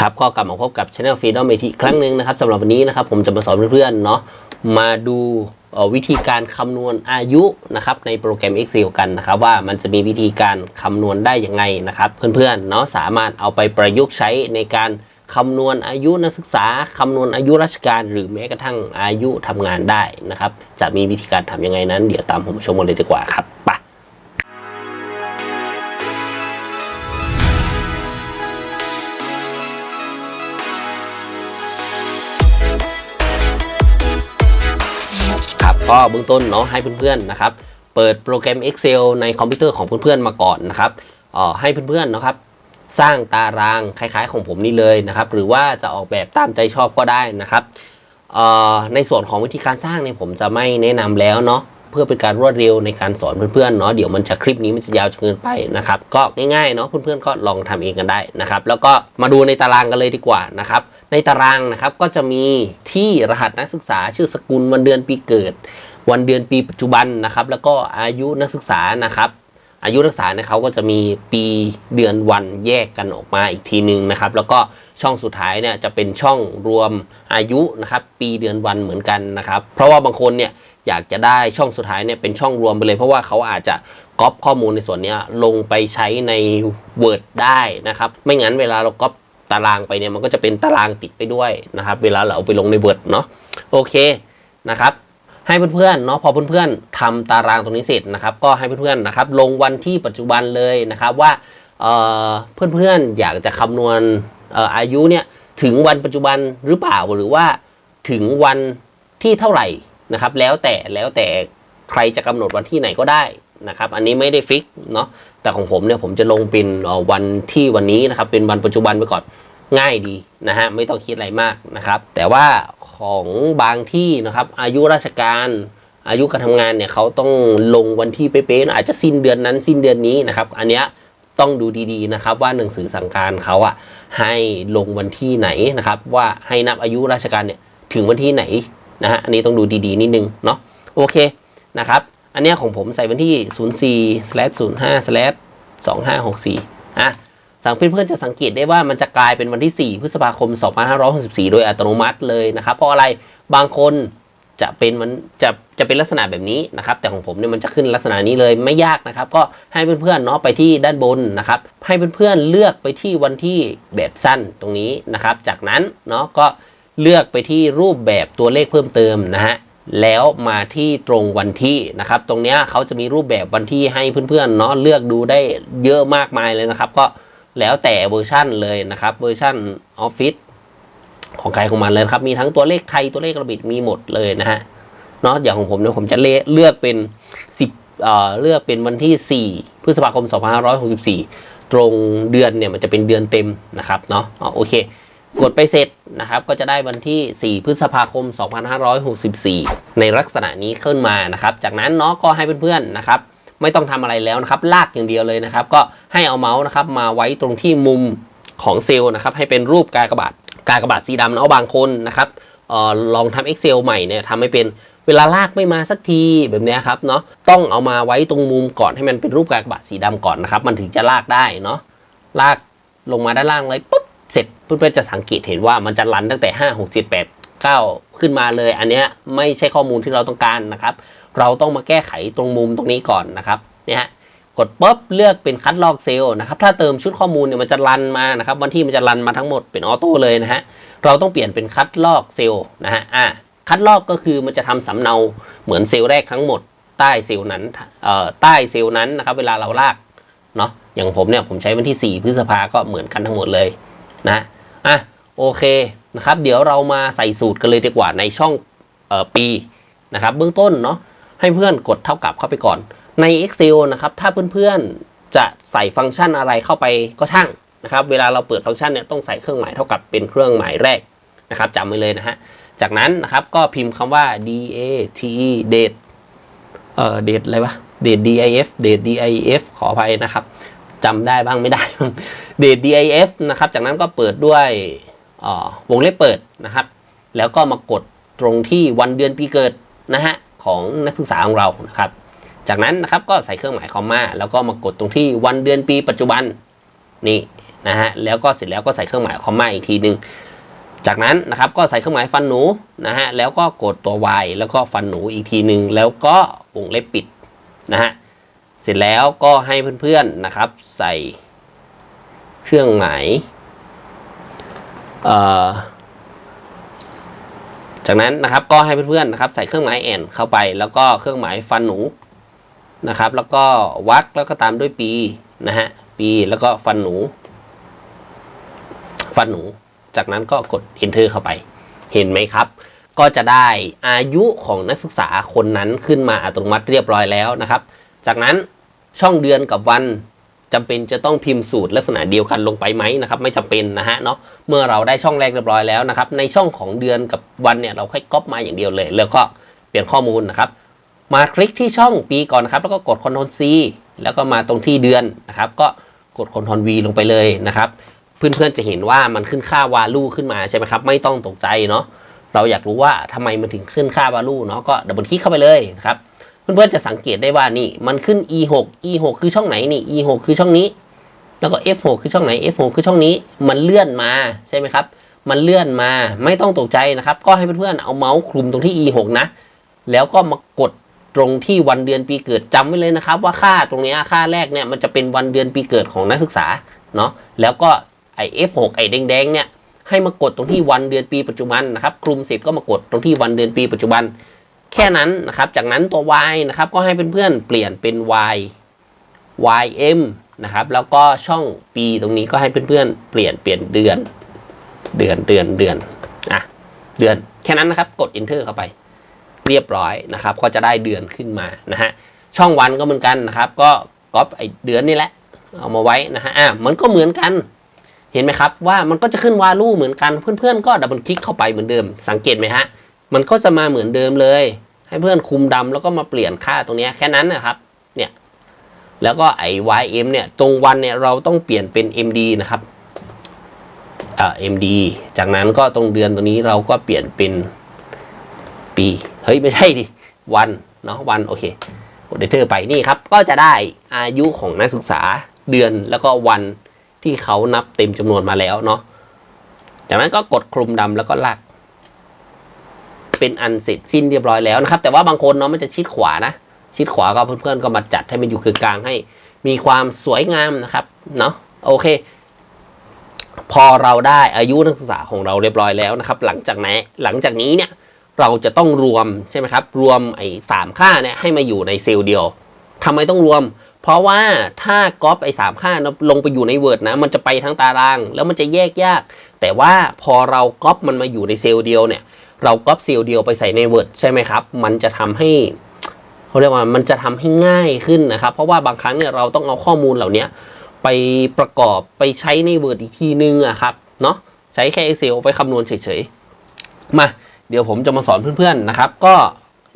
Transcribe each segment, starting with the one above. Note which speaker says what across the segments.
Speaker 1: ครับก็กลับมาพบกับ Channel Freedom IT อีกครั้งหนึ่งนะครับสำหรับวันนี้นะครับผมจะมาสอนเพื่อนๆเนาะมาดูวิธีการคำนวณอายุนะครับในโปรแกรม Excel กันนะครับว่ามันจะมีวิธีการคำนวณได้ยังไงนะครับเพื่อนๆเนาะสามารถเอาไปประยุกต์ใช้ในการคำนวณอายุนักศึกษาคำนวณอายุราชการ หรือแม้กระทั่งอายุทำงานได้นะครับจะมีวิธีการทำยังไงนั้น เดี๋ยวตามผมชมกันเลยดีกว่าครับ ก็เบื้องต้นเนาะให้เพื่อนๆนะครับเปิดโปรแกรม Excel ในคอมพิวเตอร์ของเพื่อนๆมาก่อนนะครับให้เพื่อนๆนะครับสร้างตารางคล้ายๆของผมนี่เลยนะครับ หรือว่าจะออกแบบตามใจชอบก็ได้นะครับในส่วนของวิธีการสร้างเนี่ยผมจะไม่แนะนำแล้วเนาะ เพื่อเป็นการรวดเร็วในการสอนเพื่อนๆเนาะเดี๋ยวมันจะคลิปนี้มันจะยาวจนเกินไปนะครับก็ง่ายๆเนาะเพื่อนๆก็ลองทำเองกันได้นะครับแล้วก็มาดูในตารางกันเลยดีกว่านะครับในตารางนะครับก็จะมีที่รหัสนักศึกษาชื่อสกุลวันเดือนปีเกิด วันเดือนปีปัจจุบันนะครับแล้วก็อายุนักศึกษานะครับอายุนักศึกษาเนี่ยเขาก็จะมีปีเดือนวันแยกกันออกมาอีกทีหนึ่งนะครับ แล้วก็ช่องสุดท้ายเนี่ยจะเป็นช่องรวมอายุนะครับ ปีเดือนวันเหมือนกันนะครับ เพราะว่าบางคนเนี่ย อยากจะได้ช่องสุดท้ายเนี่ยเป็นช่องรวมไปเลยเพราะว่าเขาอาจจะก๊อปข้อมูลในส่วนนี้ลงไปใช้ใน Word ได้นะครับ ไม่งั้นเวลาเราก๊อปตารางไปเนี่ยมันก็จะเป็นตารางติดไปด้วยนะครับ เวลาเราเอาไปลงใน Word เนาะโอเคนะครับให้เพื่อนๆเนาะพอเพื่อนๆทำตารางตรงนี้เสร็จนะครับ ก็ให้เพื่อนๆนะครับ ลงวันที่ปัจจุบันเลยนะครับว่าเอ่อเพื่อนๆอยากจะคำนวณออายุเนี่ยถึงวันปัจจุบันหรือเปล่าหรือว่าถึงวันที่เท่าไหร่ นะครับ แล้วแต่แล้วแต่ใครจะกำหนดวันที่ไหนก็ได้นะครับ อันนี้ไม่ได้ฟิกเนาะแต่ของผมเนี่ยผมจะลงเป็นวันที่วันนี้นะครับ เป็นวันปัจจุบันไปก่อนง่ายดีนะฮะไม่ต้องคิดอะไรมากนะครับ แต่ว่าของบางที่นะครับ อายุราชการอายุการทำงานเนี่ยเขาต้องลงวันที่เป๊ะๆอาจจะสิ้นเดือนนั้นสิ้นเดือนนี้นะครับ อันเนี้ยต้องดูดีๆนะครับ ว่าหนังสือสั่งการเขาอะให้ลงวันที่ไหนนะครับ ว่าให้นับอายุราชการเนี่ยถึงวันที่ไหน นะฮะอันนี้ต้องดูดีๆนิดนึงเนาะโอเคนะครับ อันเนี้ยของผมใส่วันที่ 04/05/2564อะสังเพื่อนๆจะสังเกตได้ว่ามันจะกลายเป็นวันที่ 4 พฤษภาคม 2564 โดยอัตโนมัติเลยนะครับ เพราะอะไรบางคนจะเป็นมันจะจะเป็นลักษณะแบบนี้นะครับ แต่ของผมเนี่ยมันจะขึ้นลักษณะนี้เลยไม่ยากนะครับ ก็ให้เพื่อนๆเนาะไปที่ด้านบนนะครับ ให้เพื่อนๆเลือกไปที่วันที่แบบสั้นตรงนี้นะครับ จากนั้นเนาะก็ เลือกไปที่รูปแบบตัวเลขเพิ่มเติมนะฮะแล้วมาที่ตรงวันที่นะครับ ตรงเนี้ยเขาจะมีรูปแบบวันที่ให้เพื่อนๆเนาะเลือกดูได้เยอะมากมายเลยนะครับ ก็แล้วแต่เวอร์ชั่นเลยนะครับเวอร์ชั่นออฟฟิศของใครของมันเลยครับ มีทั้งตัวเลขไทยตัวเลขระบิดมีหมดเลยนะฮะเนาะอย่างของผมเนี่ยผมจะเลเลือกเป็น 10เอ่อเลือกเป็นวันที่ 4 พฤษภาคม 2564 ตรงเดือนเนี่ยมันจะเป็นเดือนเต็มนะครับเนาะโอเค กดไปเสร็จนะครับก็จะได้วันที่ 4 พฤษภาคม 2564 ในลักษณะนี้ขึ้นมานะครับ จากนั้นเนาะก็ให้เพื่อนๆนะครับ ไม่ต้องทำอะไรแล้วนะครับ ลากอย่างเดียวเลยนะครับ ก็ให้เอาเมาส์นะครับมาไว้ตรงที่มุมของเซลล์นะครับ ให้เป็นรูปกากบาทกากบาทสีดำเนาะบางคนนะครับออลองทำ Excel ใหม่เนี่ยทำให้เป็นเวลาลากไม่มาสักทีแบบนี้ครับเนาะต้องเอามาไว้ตรงมุมก่อนให้มันเป็นรูปกากบาทสีดำก่อนนะครับ มันถึงจะลากได้เนาะลากลงมาด้านล่างเลยปุ๊บ เสร็จเพื่อนๆจะสังเกตเห็นว่ามันจะรันตั้งแต่ 5 6 7 8 9 ขึ้นมาเลย อันเนี้ยไม่ใช่ข้อมูลที่เราต้องการนะครับ เราต้องมาแก้ไขตรงมุมตรงนี้ก่อนนะครับเนี่ยฮะกดปุ๊บเลือกเป็นคัดลอกเซลล์นะครับถ้าเติมชุดข้อมูลเนี่ยมันจะรันมานะครับวันที่มันจะรันมาทั้งหมดเป็นออโต้เลยนะฮะเราต้องเปลี่ยนเป็นคัดลอกเซลล์นะฮะอ่าคัดลอกก็คือมันจะทำสำเนาเหมือนเซลล์แรกทั้งหมด ใต้เซลล์นั้นเอ่อใต้เซลล์นั้นนะครับเวลาเราลากเนาะอย่างผมเนี่ยผมใช้วันที่ 4 พฤษภาก็เหมือนกันทั้งหมดเลย นะอะโอเคนะครับเดี๋ยวเรามาใส่สูตรกันเลยดีกว่าในช่องเอ่อปีนะครับเบื้องต้นเนาะให้เพื่อนกดเท่ากับเข้าไปก่อน ใน Excel นะครับถ้าเพื่อนๆจะใส่ฟังก์ชันอะไรเข้าไปก็ช่างนะครับเวลาเราเปิดฟังก์ชันเนี่ยต้องใส่เครื่องหมายเท่ากับเป็นเครื่องหมายแรกนะครับจำไว้เลยนะฮะจากนั้นนะครับก็พิมพ์คำว่า d a t e date เอ่อ date อะไรวะ date dif date dif ขออภัยนะครับ จำได้บ้างไม่ได้บ้าง date dif นะครับ จากนั้นก็เปิดด้วยวงเล็บเปิดนะครับ แล้วก็มากดตรงที่วันเดือนปีเกิดนะฮะของนักศึกษาของเรานะครับ จากนั้นนะครับก็ใส่เครื่องหมายคอมมาแล้วก็มากดตรงที่วันเดือนปีปัจจุบันนี่นะฮะแล้วก็เสร็จแล้วก็ใส่เครื่องหมายคอมมาอีกทีหนึ่งจากนั้นนะครับก็ใส่เครื่องหมายฟันหนูนะฮะแล้วก็กดตัว y แล้วก็ฟันหนูอีกทีหนึ่งแล้วก็วงเล็บปิดนะฮะ เสร็จแล้วก็ให้เพื่อนๆนะครับ ใส่เครื่องหมายจากนั้นนะครับก็ให้เพื่อนๆนะครับ ใส่เครื่องหมายแอนเข้าไป แล้วก็เครื่องหมายฟันหนูนะครับ แล้วก็วักแล้วก็ตามด้วยปีนะฮะปีแล้วก็ฟันหนู ฟันหนู จากนั้นก็กด enter เข้าไป เห็นไหมครับ ก็จะได้อายุของนักศึกษาคนนั้นขึ้นมาอัตโนมัติเรียบร้อยแล้วนะครับ จากนั้น ช่องเดือนกับวันจำเป็นจะต้องพิมพ์สูตรลักษณะเดียวกันลงไปไหมนะครับไม่จำเป็นนะฮะเนาะเมื่อเราได้ช่องแรกเรียบร้อยแล้วนะครับ ในช่องของเดือนกับวันเนี่ยเราค่อยก๊อปมาอย่างเดียวเลย แล้วก็เปลี่ยนข้อมูลนะครับ มาคลิกที่ช่องปีก่อนนะครับ แล้วก็กด Ctrl C แล้วก็มาตรงที่เดือนนะครับ ก็กด Ctrl V ลงไปเลยนะครับ เพื่อนๆจะเห็นว่ามันขึ้นค่าวาลูขึ้นมาใช่ไหมครับ ไม่ต้องตกใจเนาะเราอยากรู้ว่าทำไมมันถึงขึ้นค่าวาลูเนาะก็ดับเบิลคลิกเข้าไปเลยนะครับ เพื่อนๆจะสังเกตได้ว่านี่ มันขึ้น e 6 e 6คือช่องไหนนี่ e 6คือช่องนี้ แล้วก็ f 6คือช่องไหน f 6คือช่องนี้ มันเลื่อนมาใช่ไหมครับ มันเลื่อนมาไม่ต้องตกใจนะครับ ก็ให้เพื่อนๆเอาเมาส์คลุมตรงที่ e 6นะ แล้วก็มากดตรงที่วันเดือนปีเกิดจำไว้เลยนะครับ ว่าค่าตรงนี้ค่าแรกเนี่ยมันจะเป็นวันเดือนปีเกิดของนักศึกษาเนาะแล้วก็ไอ F6 ไอแดงๆเนี่ยให้มากดตรงที่วันเดือนปีปัจจุบันนะครับคลุมเสร็จก็มากดตรงที่วันเดือนปีปัจจุบัน แค่นั้นนะครับ จากนั้นตัว y นะครับ ก็ให้เพื่อนๆเปลี่ยนเป็น y ym นะครับ แล้วก็ช่อง ปีตรงนี้ก็ให้เพื่อนๆเปลี่ยนเปลี่ยนเดือน เดือนเดือนเดือนอะเดือนแค่นั้นนะครับ กด enter เข้าไป เรียบร้อยนะครับ ก็จะได้เดือนขึ้นมานะฮะช่องวันก็เหมือนกันนะครับ ก็ก๊อปไอเดือนนี่แหละ เอามาไว้นะฮะอะมันก็เหมือนกัน เห็นไหมครับว่ามันก็จะขึ้นวาลูเหมือนกันเพื่อนๆก็ดับเบิลคลิกเข้าไปเหมือนเดิม สังเกตไหมฮะ มันก็จะมาเหมือนเดิมเลย ให้เพื่อนคุมดำแล้วก็มาเปลี่ยนค่าตรงนี้แค่นั้นนะครับ เนี่ย แล้วก็ไอ้ ym เนี่ย ตรงวันเนี่ยเราต้องเปลี่ยนเป็น md นะครับเอ่อ md จากนั้นก็ตรงเดือนตรงนี้เราก็เปลี่ยนเป็นปี เฮ้ย ไม่ใช่ดิ วัน เนาะวัน โอเคกดเดเทอร์ไปนี่ครับ ก็จะได้อายุของนักศึกษาเดือนแล้วก็วันที่เขานับเต็มจำนวนมาแล้วเนาะจากนั้นก็กดคลุมดำแล้วก็ลาก เป็นอันเสร็จสิ้นเรียบร้อยแล้วนะครับ แต่ว่าบางคนเนาะมันจะชิดขวานะ ชิดขวาก็เพื่อนๆก็มาจัดให้มันอยู่คือกลางให้ มีความสวยงามนะครับเนาะโอเค พอเราได้อายุนักศึกษาของเราเรียบร้อยแล้วนะครับ หลังจากไหนหลังจากนี้เนี่ยเราจะต้องรวมใช่ไหมครับ รวมไอ้สามค่าเนี่ยให้มาอยู่ในเซลล์เดียวทำไมต้องรวม เพราะว่าถ้าก๊อปไอ้สามค่าลงไปอยู่ใน Word นะ มันจะไปทั้งตาราง แล้วมันจะแยกยาก แต่ว่าพอเราก๊อปมันมาอยู่ในเซลล์เดียวเนี่ย เราก๊อปเซลล์เดียวไปใส่ใน Word ใช่ไหมครับ มันจะทำให้เขาเรียกว่ามันจะทำให้ง่ายขึ้นนะครับ เพราะว่าบางครั้งเนี่ยเราต้องเอาข้อมูลเหล่านี้ไปประกอบไปใช้ใน Word อีกทีนึงอะครับเนาะใช้แค่ Excel ไปคำนวณเฉยๆ มาเดี๋ยวผมจะมาสอนเพื่อนๆนะครับ ก็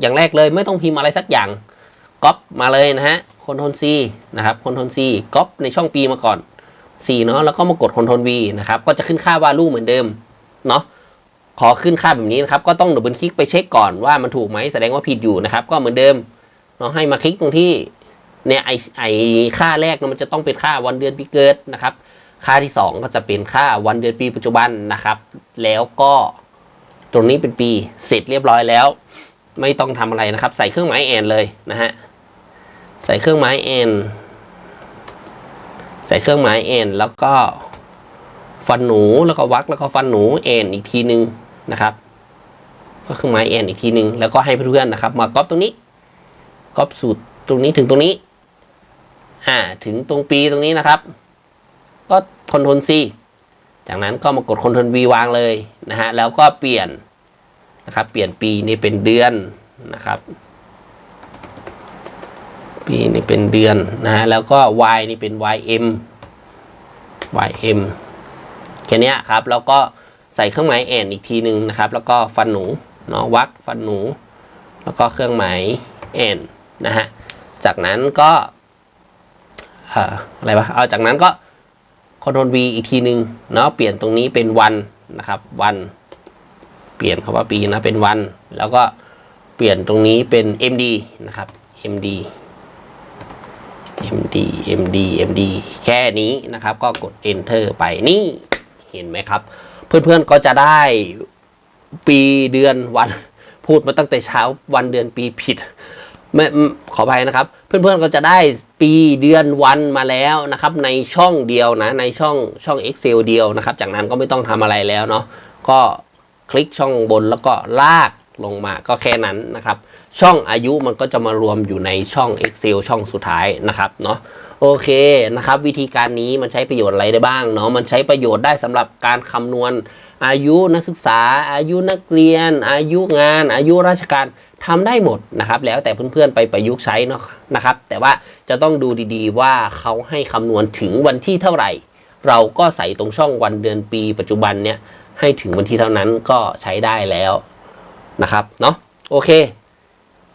Speaker 1: อย่างแรกเลยไม่ต้องพิมพ์อะไรสักอย่างก๊อปมาเลยนะฮะคอนโทรล C นะครับคอนโทรล C ก๊อปในช่องปีมาก่อน C เนาะแล้วก็มากดคอนโทรล V นะครับก็จะขึ้นค่าวาลูเหมือนเดิมเนาะ ขอขึ้นค่าแบบนี้นะครับ ก็ต้องดับเบิลคลิกไปเช็คก่อนว่ามันถูกไหมแสดงว่าผิดอยู่นะครับ ก็เหมือนเดิมเนาะให้มาคลิกตรงที่เนี่ยไอไอค่าแรกเนี่ยมันจะต้องเป็นค่าวันเดือนปีเกิดนะครับ ค่าที่สองก็จะเป็นค่าวันเดือนปีปัจจุบันนะครับ แล้วก็ตรงนี้เป็นปีเสร็จเรียบร้อยแล้ว ไม่ต้องทำอะไรนะครับ ใส่เครื่องหมายแอนเลยนะฮะใส่เครื่องหมายแอนใส่เครื่องหมายแอนแล้วก็ฟันหนูแล้วก็วักแล้วก็ฟันหนูแอนอีกทีหนึ่ง นะครับ ก็เครื่องหมายแอนอีกทีหนึงแล้วก็ให้เพื่อนๆนะครับ มาก๊อปตรงนี้ก๊อปสูตรตรงนี้ถึงตรงนี้ อ่า ถึงตรงปีตรงนี้นะครับ ก็คอนโทรล C จากนั้นก็มากด Ctrl V วางเลยนะฮะ แล้วก็เปลี่ยนนะครับ เปลี่ยนปีนี้เป็นเดือนนะครับ ปีนี้เป็นเดือนนะฮะ แล้วก็ Y นี่เป็น YM YM แค่นี้ครับ แล้วก็ ใส่เครื่องหมายแอนอีกทีหนึ่งนะครับ แล้วก็ฟันหนูเนาะวักฟันหนู แล้วก็เครื่องหมายแอนนะฮะจากนั้นก็อออะไรวะเอาจากนั้นก็คอนโทรล V อีกทีหนึ่งเนาะเปลี่ยนตรงนี้เป็นวันนะครับวัน เปลี่ยนคำว่าปีนะเป็นวัน แล้วก็เปลี่ยนตรงนี้เป็น MD นะครับ MD MD MD MD แค่นี้นะครับ ก็กด enter ไปนี่ เห็นไหมครับ เพื่อนๆก็จะได้ปีเดือนวันพูดมาตั้งแต่เช้าวันเดือนปีผิดไม่ขออภัยนะครับ เพื่อนๆก็จะได้ปีเดือนวันมาแล้วนะครับ ในช่องเดียวนะในช่องช่อง Excel เดียวนะครับ จากนั้นก็ไม่ต้องทำอะไรแล้วเนาะก็คลิกช่องบนแล้วก็ลาก ลงมาก็แค่นั้นนะครับ ช่องอายุมันก็จะมารวมอยู่ในช่อง Excel ช่องสุดท้ายนะครับเนาะโอเคนะครับ วิธีการนี้มันใช้ประโยชน์อะไรได้บ้างเนาะมันใช้ประโยชน์ได้สำหรับการคำนวณอายุนักศึกษา อายุนักเรียน อายุงาน อายุราชการทำได้หมดนะครับ แล้วแต่เพื่อนๆไปประยุกต์ใช้เนาะนะครับ แต่ว่าจะต้องดูดีๆว่าเขาให้คำนวณถึงวันที่เท่าไหร่ เราก็ใส่ตรงช่องวันเดือนปีปัจจุบันเนี่ยให้ถึงวันที่เท่านั้นก็ใช้ได้แล้ว นะครับเนาะโอเค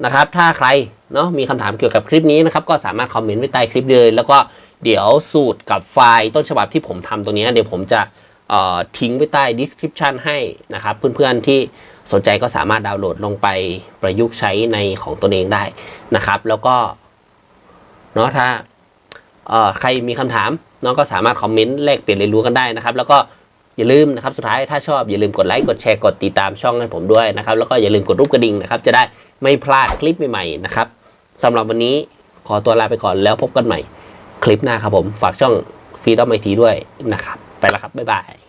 Speaker 1: นะครับ ถ้าใครเนาะมีคำถามเกี่ยวกับคลิปนี้นะครับก็สามารถคอมเมนต์ไว้ใต้คลิปเลย แล้วก็เดี๋ยวสูตรกับไฟล์ต้นฉบับที่ผมทำตัวนี้เดี๋ยวผมจะเอ่อทิ้งไว้ใต้ description ให้นะครับเพื่อนๆที่สนใจก็สามารถดาวน์โหลดลงไปประยุกต์ใช้ในของตนเองได้นะครับ แล้วก็เนาะถ้าเอ่อใครมีคำถามเนาะก็สามารถคอมเมนต์แลกเปลี่ยนเรียนรู้กันได้นะครับ แล้วก็ อย่าลืมนะครับสุดท้ายถ้าชอบอย่าลืมกดไลค์กดแชร์กดติดตามช่องให้ผมด้วยนะครับแล้วก็อย่าลืมกดรูปกระดิ่งนะครับจะได้ไม่พลาดคลิปใหม่ๆนะครับสำหรับวันนี้ขอตัวลาไปก่อนแล้วพบกันใหม่ คลิปหน้าครับผมฝากช่องฟีดอมไอทีด้วยนะครับไปแล้วครับบ๊ายบาย